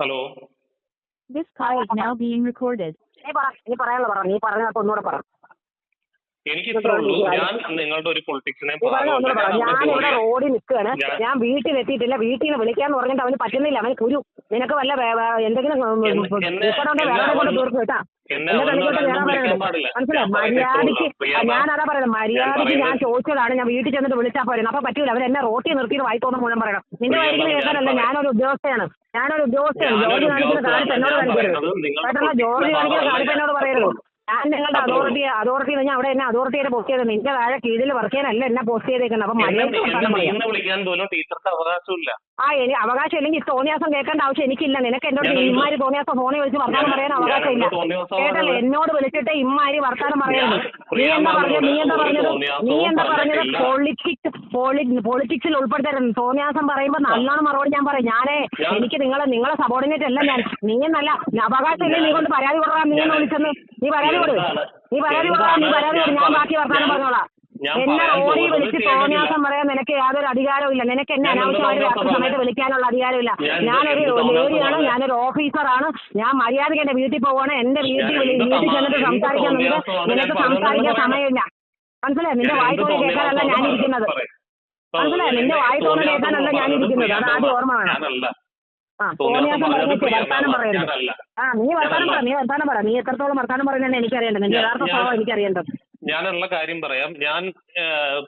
Hello This call is now being recorded. നീ പറ നീ പറയാനുള്ള പറ നീ പറഞ്ഞപ്പോ ഒന്നുകൂടെ പറ എനിക്ക് ഇത്രേ ഉള്ളൂ. ഞാൻ നിങ്ങളുടെ ഒരു പൊളിറ്റിക്സിനെ ഞാൻ ഇവിടെ റോഡിൽ നിൽക്കുകയാണ്. ഞാൻ- വീട്ടിൽ എത്തിയിട്ടില്ല വീട്ടിൽ നിന്ന് വിളിക്കാന്ന് പറഞ്ഞിട്ട് അവന് പറ്റുന്നില്ല. അവന് കുരു. നിനക്ക് വല്ല എന്തെങ്കിലും. മനസ്സിലായി? ഞാൻ പറയുന്നത് മര്യാദയ്ക്ക് ഇത്രേ ഉള്ളൂ. പ്രിയ മാം, ഞാനതാ പറയുന്നത് മര്യാദയ്ക്ക് ഞാൻ ചോദിച്ചതാണ്. ഞാൻ വീട്ടിൽ ചെന്നിട്ട് വിളിച്ചാൽ പോരുന്നത് അപ്പൊ പറ്റൂല. അവർ എന്നെ റോട്ടിൽ നിർത്തിയിട്ട് വായിക്കോന്ന് മുഴുവൻ പറയണം. നിന്റെ ഞാൻ കേൾക്കാനല്ല. ഞാനൊരു ഉദ്യോഗസ്ഥയാണ്. ഞാനൊരു ഉദ്യോഗസ്ഥയാണ്. ജോലി ജോർജ് കാണിക്കുന്ന കാര്യത്തിൽ എന്നോട് കാണിക്കരുത്. ജോർജ് പൊളിറ്റിക്സിനെ കാണിക്കുന്ന കാര്യത്തിൽ എന്നോട് പറയരുത്. ഞാൻ നിങ്ങളുടെ അതോറിറ്റി അതോറിറ്റി ഞാൻ അവിടെ എന്നെ അതോറിറ്റിയുടെ പോസ്റ്റ് ചെയ്തത്. നിന്റെ താഴെ കീഴിൽ വർക്ക് ചെയ്യാനല്ല എന്നെ പോസ്റ്റ് ചെയ്തേക്കുന്നത്. അപ്പൊ വിളിക്കാൻ പോലും ടീച്ചർക്ക് അവകാശമില്ല. ആ എനിക്ക് അവകാശം ഇല്ലെങ്കിൽ തോന്നിയാസം കേൾക്കേണ്ട ആവശ്യം എനിക്കില്ല. നിനക്ക് എന്നോട് ഇമ്മാരി തോന്നിയാസം ഫോണിൽ വിളിച്ച് വർത്താനം പറയാൻ അവകാശം ഇല്ല. കേട്ടല്ലോ? എന്നോട് വിളിച്ചിട്ട് ഇമ്മാരി വർത്താനം പറയുന്നു. നീ എന്താ പറഞ്ഞത്? നീ എന്താ പറഞ്ഞത്? നീ എന്താ പറഞ്ഞത്. പൊളിറ്റിക്സ് പൊളിറ്റിക്സിൽ ഉൾപ്പെടുത്തരുത്. തോന്നിയാസം പറയുമ്പോൾ നല്ലോണം മറുപടി ഞാൻ പറയും. ഞാനേ എനിക്ക് നിങ്ങളെ നിങ്ങളെ സബോർഡിനേറ്റ് അല്ല ഞാൻ. നീ എന്നല്ല അവകാശം ഇല്ലെങ്കിൽ നീ കൊണ്ട് പരാതി കൊടുക്കാൻ നീ എന്ന് വിളിച്ചെന്ന് നീ പരാതി കൊടു നീ പരാതി കൊടുക്കാൻ നീ പരാതി കൊടു ഞാൻ ബാക്കി വർത്താനം പറഞ്ഞോളാം. എന്നെ ഓടി വിളിച്ച് തോന്നിയാസം പറയാൻ നിനക്ക് യാതൊരു അധികാരവുമില്ല. നിനക്ക് എന്നെ അനാവശ്യമായിട്ട് രാത്രി സമയത്ത്? വിളിക്കാനുള്ള അധികാരമില്ല. ഞാനൊരു ലേഡിയാണ് ഞാനൊരു ഓഫീസറാണ് ഞാൻ മര്യാദയ്ക്ക് എന്റെ വീട്ടിൽ പോവാണ്. എന്റെ വീട്ടിൽ വീട്ടിൽ ചെന്നിട്ട് സംസാരിക്കാൻ നിനക്ക് നിനക്ക് സംസാരിക്കാൻ സമയമില്ല. മനസ്സിലായി? നിന്റെ ഞാൻ വായി എന്ത് കേൾക്കാനല്ല പറയും. മനസ്സിലായി? നിന്റെ എന്നെ വായി കേൾക്കാനല്ല പ്രിയ അത് ആദ്യം ഓർമ്മ വേണം. ആ തോന്നിയാസം വർത്താനം പറയരുത്. നീ വർത്താനം പറ ഞാനല്ല. നീ വർത്താനം പറ. നീ എത്രത്തോളം വർത്താനം പറയുന്നതെന്ന് എനിക്കറിയേണ്ടത് നിന്റെ ഞാൻ- യഥാർത്ഥ സ്വഭാവം എനിക്കറിയേണ്ടത്. ഞാനുള്ള കാര്യം പറയാം. ഞാൻ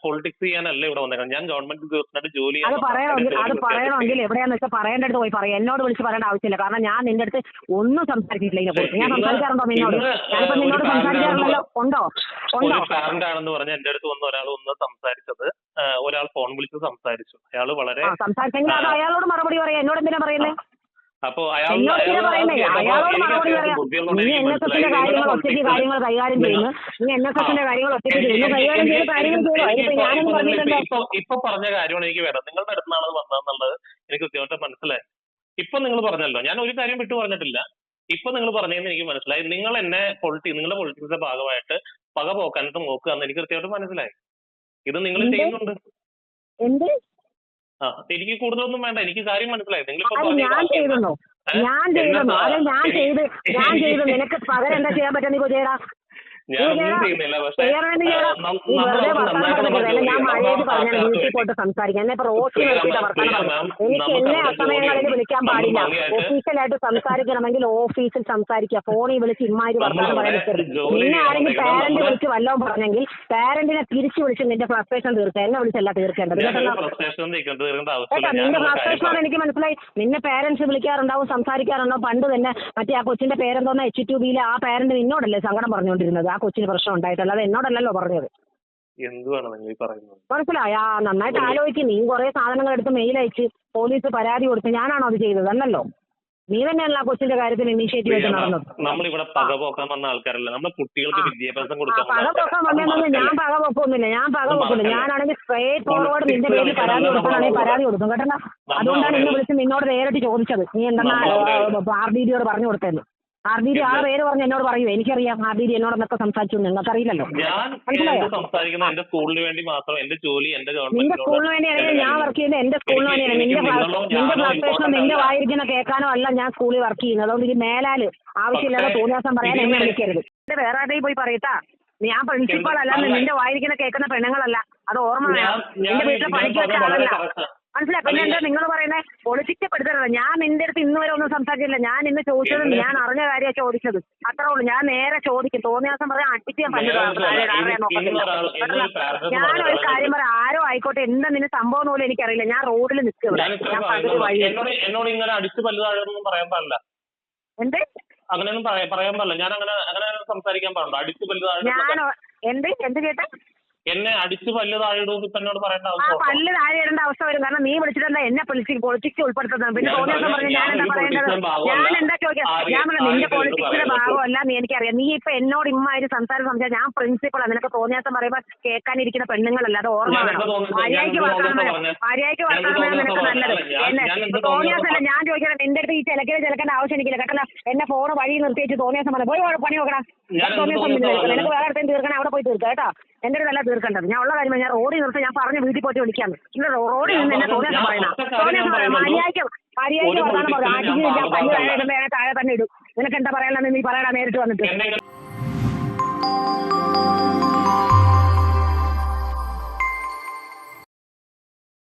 പൊളിറ്റിക്സ് ചെയ്യാനല്ല ഇവിടെ വന്നേക്കാം ഞാൻ ഗവൺമെന്റ് ഉദ്യോഗസ്ഥനായിട്ട് ജോലി അത് പറയണമെങ്കിൽ അത് പറയണമെങ്കിൽ എവിടെയാന്ന് വെച്ചാൽ പറയേണ്ടടുത്ത് പോയി പറയാം എന്നോട് വിളിച്ച് പറയേണ്ട ആവശ്യമില്ല. കാരണം ഞാൻ നിന്റെ അടുത്ത് ഒന്നും സംസാരിച്ചിട്ടില്ല ഇതിനെക്കുറിച്ച് ഞാൻ ഇന്ന് സംസാരിക്കാറുണ്ടോ നിന്നോട്? ഞാനിപ്പോ നിന്നോട് സംസാരിക്കാറുണ്ടല്ലോ. ഉണ്ടോ? ഉണ്ടോ? ആണെന്ന് പറഞ്ഞ എന്റെ അടുത്ത് വന്ന ഒരാൾ ഒന്ന് സംസാരിച്ചത് ഒരാൾ ഫോൺ വിളിച്ച് സംസാരിച്ചു. അയാൾ വളരെ അയാളോട് മറുപടി പറയാം. എന്നോട് എന്തിനാ പറയുന്നത് അപ്പോ അയാൾ ഇപ്പൊ പറഞ്ഞ കാര്യമാണ് എനിക്ക് വേണം നിങ്ങളുടെ അടുത്താണ് അത് വന്നതെന്നുള്ളത് എനിക്ക് കൃത്യമായിട്ട് മനസ്സിലായി. ഇപ്പൊ നിങ്ങൾ പറഞ്ഞല്ലോ. ഞാൻ ഒരു കാര്യം വിട്ടു പറഞ്ഞിട്ടില്ല. ഇപ്പൊ നിങ്ങൾ പറഞ്ഞതെന്ന് എനിക്ക് മനസ്സിലായി. നിങ്ങൾ എന്നെ പൊളിറ്റി നിങ്ങളുടെ പൊളിറ്റിക്സിന്റെ ഭാഗമായിട്ട് പക പോക്കാനത്ത് നോക്കുക എന്ന് എനിക്ക് കൃത്യമായിട്ട് മനസ്സിലായി. ഇത് നിങ്ങൾ? ചെയ്യുന്നുണ്ട്? എന്ത്? ആ എനിക്ക് കൂടുതലൊന്നും വേണ്ട. എനിക്ക് കാര്യം മനസ്സിലായി. നിങ്ങൾ ഞാൻ ചെയ്ത്? ഞാൻ ചെയ്തു. നിനക്ക് പകരം എന്താ ചെയ്യാൻ പറ്റുന്ന നീ ചെയ്യടാ. ഞാനൊന്നും ഒന്നും ചെയ്യുന്നില്ല. പക്ഷേ ചെയ്യാനായിട്ട് ചെയ്യടാ. ആ, നം- ഈ നമ്മൾ വെറുതെ അത് വർത്താനം നന്നായിട്ട് പറഞ്ഞിട്ട് നമ്മൾ ഞാൻ ജോലി മഴയത് ചെയ്യണം. പറഞ്ഞാൽ നമ്മൾ വീട്ടിൽ ആ പോയിട്ട് സംസാരിക്കാം. എന്നെ ഇപ്പൊ റോസ്റ്റ് പ്രിയ നിർത്തിയിട്ട് മാം, വർത്താനം പ്രിയ പറഞ്ഞു. മാം, എനിക്ക് എന്നെ അസമയങ്ങളിൽ വിളിക്കാൻ പാടില്ല. ഓഫീഷ്യലായിട്ട് സംസാരിക്കണമെങ്കിൽ ഓഫീസിൽ സംസാരിക്കുക. ഫോണിൽ വിളിച്ച് ഇമ്മാരി വർത്തമാനം പറയാൻ നിന്നെ ആരെങ്കിലും. പാരന്റ് വിളിച്ച് വല്ലതും പറഞ്ഞെങ്കിൽ പാരന്റിനെ തിരിച്ചു വിളിച്ച് നിന്റെ ഫ്രസ്ട്രേഷൻ തീർക്കുക. എന്നെ വിളിച്ചല്ല തീർക്കേണ്ടത്. കേട്ടോ നിന്റെ ഫ്രസ്ട്രേഷൻ എനിക്ക് മനസ്സിലായി. നിന്നെ പാരന്റ്സ് വിളിക്കാറുണ്ടാവും സംസാരിക്കാറുണ്ടാവും. പണ്ട് തന്നെ മറ്റേ ആ കൊച്ചിന്റെ പേരെന്തോന്ന എച്ച് ടു ബിയിലെ ആ പാരന്റ് നിന്നോടല്ലേ സങ്കടം പറഞ്ഞുകൊണ്ടിരുന്നത്. ആ കൊച്ചിന് പ്രശ്നം ഉണ്ടായിട്ടല്ല അത് എന്നോടല്ലല്ലോ പറഞ്ഞത് എന്തുവാണ് നിങ്ങൾ ഈ പറയുന്നത് മനസ്സിലായി നന്നായിട്ട് ആലോചിക്കും നീ കുറെ സാധനങ്ങൾ എടുത്ത് മെയിൽ അയച്ച് പോലീസ് പരാതി കൊടുത്ത് ഞാനാണോ അത് ചെയ്തത് അല്ലല്ലോ നീ തന്നെയല്ല ആ കൊച്ചിന്റെ കാര്യത്തിൽ ഇനീഷ്യേറ്റീവ് ആയിട്ട് നടന്നത് നമ്മളിവിടെ പക പോക്കാൻ വന്ന ആൾക്കാരല്ല നമ്മൾ കുട്ടികൾക്ക് വിദ്യാഭ്യാസം ആ കൊടുക്കാൻ പക വന്ന പൊക്കാൻ ആൾക്കാരല്ല. വന്നതെന്ന് ഞാൻ. പക പൊക്കൊന്നുമില്ല ഞാൻ പക പൊക്കുന്നില്ല ഞാനാണെങ്കിൽ സ്ട്രേറ്റ് ഫോർവേഡ് നിന്റെ പേരിൽ പരാതി കൊടുക്കാനാണെങ്കിൽ പരാതി കൊടുക്കും കേട്ടോ അതുകൊണ്ടാണ് ഇന്ന് വിളിച്ച് നിന്നോട് നേരിട്ട് ചോദിച്ചത് നീ എന്താണ് ആർ ഡി ഡിയോട് പറഞ്ഞു കൊടുത്തത് ആർ ഡി ഡി ആ പേര് പറഞ്ഞ് എന്നോട് പറയൂ. എനിക്കറിയാം ആർ ഡി ഡി എന്നോട് എന്നൊക്കെ സംസാരിച്ചു നിങ്ങൾക്കറിയില്ലല്ലോ ഞാൻ സംസാരിക്കുന്നത് എന്റെ സ്കൂളിന് വേണ്ടി മാത്രം എന്റെ ജോലി എന്റെ നിന്റെ സ്കൂളിന് വേണ്ടിയാണെങ്കിൽ ഞാൻ വർക്ക് ചെയ്യുന്നത് എന്റെ സ്കൂളിന് വേണ്ടിയാണ് നിന്റെ നിന്റെ നിന്റെ അല്ല. വായിരിക്കുന്ന കേൾക്കാനോ അല്ല ഞാൻ സ്കൂളിൽ വർക്ക് ചെയ്യുന്നത്. അതുകൊണ്ട് ഇത് മേലാൽ ആവശ്യമില്ലാതെ തോന്നിയാസം പറയാൻ എന്നെ വിളിക്കരുത്. എന്റെ വേറെ ആരെയും പോയി പറയട്ടാ. ഞാൻ പ്രിൻസിപ്പാൾ അല്ല. നിന്റെ വായിരിക്കുന്ന കേൾക്കുന്ന പെണ്ണുങ്ങളല്ല. അത് ഓർമ്മ വേണം. നിന്റെ വീട്ടിലെ പണിക്ക് വെച്ച ആളല്ല. മനസ്സിലായി? പിന്നെ എന്താ നിങ്ങൾ പറയുന്നത് പൊളിറ്റിക്സ് പെടുത്തരുത് ഞാൻ നിന്റെ അടുത്ത് ഇന്ന് വരെ ഒന്നും സംസാരിച്ചില്ല ഞാൻ ഇന്ന് ചോദിച്ചത് ഞാൻ അറിഞ്ഞ കാര്യമാണ് ചോദിച്ചത്. അത്രേ ഉള്ളൂ. ഞാൻ നേരെ ചോദിക്കും. തോന്നിയാസം പറയാൻ അടിച്ച് ഞാൻ ഞാൻ ഒരു കാര്യം പറയാം. ആരോ ആയിക്കോട്ടെ എന്താ നിന്റെ സംഭവം പോലും എനിക്കറിയില്ല. ഞാൻ റോഡിൽ നിൽക്കുക എന്നോട് ഇങ്ങനെ അടിച്ച് പല്ല് താഴെയൊന്നും പറയാൻ പാടില്ല. എന്ത്? അങ്ങനെയൊന്നും പറയാൻ പാടില്ല. ഞാൻ അങ്ങനെ അങ്ങനെ സംസാരിക്കാൻ പാടില്ല. അടിച്ചു പല്ല് ഞാൻ എന്ത്? എന്ത് കേട്ടെ എന്നെ അടിച്ച് പല്ല് താഴെ ഇടും ഇപ്പൊ എന്നോട് പറയേണ്ട ആ പല്ല് താഴെ ഇടേണ്ട അവസ്ഥ വരും. കാരണം നീ വിളിച്ചിട്ടെന്താ എന്നെ പൊളിറ്റിക്സ് പൊളിറ്റിക്സ് ഉൾപ്പെടുത്തുന്നത്? പിന്നെ ഞാൻ തോന്നിയ ദിവസം പറഞ്ഞ- ഞാൻ എന്താ പറയേണ്ടത്? ഞാൻ എന്താ ചോദിക്കാം? ഞാൻ പറഞ്ഞു നിന്റെ പൊളിറ്റിക്സിന്റെ ഭാഗമല്ല നീ എനിക്കറിയാം. നീ ഇപ്പൊ എന്നോട് ഇമ്മാതിരി സംസാരം സംസാരിച്ചാൽ ഞാൻ പ്രിൻസിപ്പളാണ് നിനക്ക് തോന്നിയാസം പറയുമ്പോ കേൾക്കാനിരിക്കുന്ന പെണ്ണുങ്ങളല്ല. അത് ഓർമ്മ ഞാൻ എന്താ വർത്താനം പറയാൻ നിനക്ക് നല്ലത്. എന്നെ തോന്നിയാസല്ല ഞാൻ ചോദിക്കണം നിന്റെ അടുത്ത് ഈ ചിലക്കിനെ ചിലക്കേണ്ട ആവശ്യം എനിക്കില്ല. കേട്ടല്ലോ? എന്നെ ഫോൺ വഴി നിർത്തിയിട്ട് തോന്നിയ പറഞ്ഞു പോയി പണി നോക്കണം നിനക്ക് വേറെ അടുത്തേക്ക് തീർക്കണം? അവിടെ പോയി തീർക്കാം. കേട്ടോ? എന്റെ അടുത്തല്ല തീർക്കേണ്ടത്. ഞാൻ ഉള്ള കാര്യം ഞാൻ റോഡിൽ നിർത്തി ഞാൻ പറഞ്ഞ വീട്ടിൽ പോയിട്ട് വിളിക്കാന്ന്. ഇവിടെ റോഡിൽ നിന്ന് എന്നെ തോന്നിയാ പറയുന്ന മര്യാദയ്ക്ക് മര്യാദയ്ക്ക് വർത്താനം പറഞ്ഞു. അടിക്കുന്നില്ല പല്ല് താഴെ ഞാൻ താഴെ തന്നെ ഇടും. നിനക്ക് എന്താ പറയാനെന്ന് നീ പറയണ നേരിട്ട് വന്നിട്ട്.